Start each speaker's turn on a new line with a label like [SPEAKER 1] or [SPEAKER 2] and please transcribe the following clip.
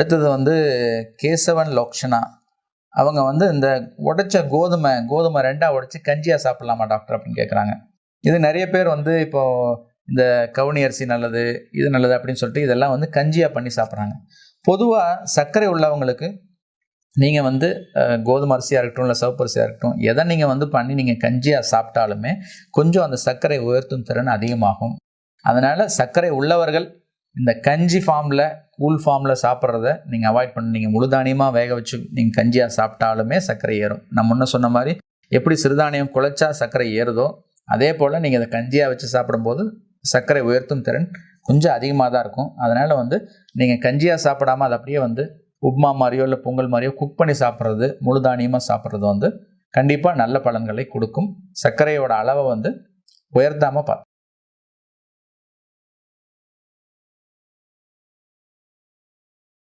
[SPEAKER 1] அடுத்தது வந்து கேசவன் லோக்ஷனா. அவங்க வந்து இந்த உடைச்ச கோதுமை கோதுமை ரெண்டாக உடைச்சி கஞ்சியாக சாப்பிட்லாமா டாக்டர் அப்படின்னு கேட்குறாங்க இது நிறைய பேர் வந்து இப்போ இந்த கவுனி அரிசி நல்லது இது நல்லது அப்படின்னு சொல்லிட்டு இதெல்லாம் வந்து கஞ்சியாக பண்ணி சாப்பிட்றாங்க. பொதுவாக சர்க்கரை உள்ளவங்களுக்கு நீங்கள் வந்து கோதுமை அரிசியாக இருக்கட்டும் இல்லை சிவப்பு அரிசியாக இருக்கட்டும் எதை நீங்கள் வந்து பண்ணி நீங்கள் கஞ்சியாக சாப்பிட்டாலுமே கொஞ்சம் அந்த சர்க்கரை உயர்த்தும் திறன் அதிகமாகும். அதனால் சர்க்கரை உள்ளவர்கள் இந்த கஞ்சி ஃபார்மில் கூல் ஃபார்மில் சாப்பிட்றத நீங்கள் அவாய்ட் பண்ணி நீங்கள் முழுதானியமாக வேக வச்சு நீங்கள் கஞ்சியாக சாப்பிட்டாலுமே சர்க்கரை ஏறும். நான் முன்ன சொன்ன மாதிரி எப்படி சிறுதானியம் குழைச்சா சர்க்கரை ஏறுதோ அதே போல் நீங்கள் அதை கஞ்சியாக வச்சு சாப்பிடும்போது சர்க்கரை உயர்த்தும் திறன் கொஞ்சம் அதிகமாக தான் இருக்கும். அதனால் வந்து நீங்கள் கஞ்சியாக சாப்பிடாம அதை அப்படியே வந்து உப்மா மாதிரியோ இல்லை பொங்கல் மாதிரியோ குக் பண்ணி சாப்பிட்றது முழுதானியமாக சாப்பிட்றது வந்து கண்டிப்பாக நல்ல பலன்களை கொடுக்கும். சர்க்கரையோட அளவை வந்து உயர்த்தாமல் பார்த்து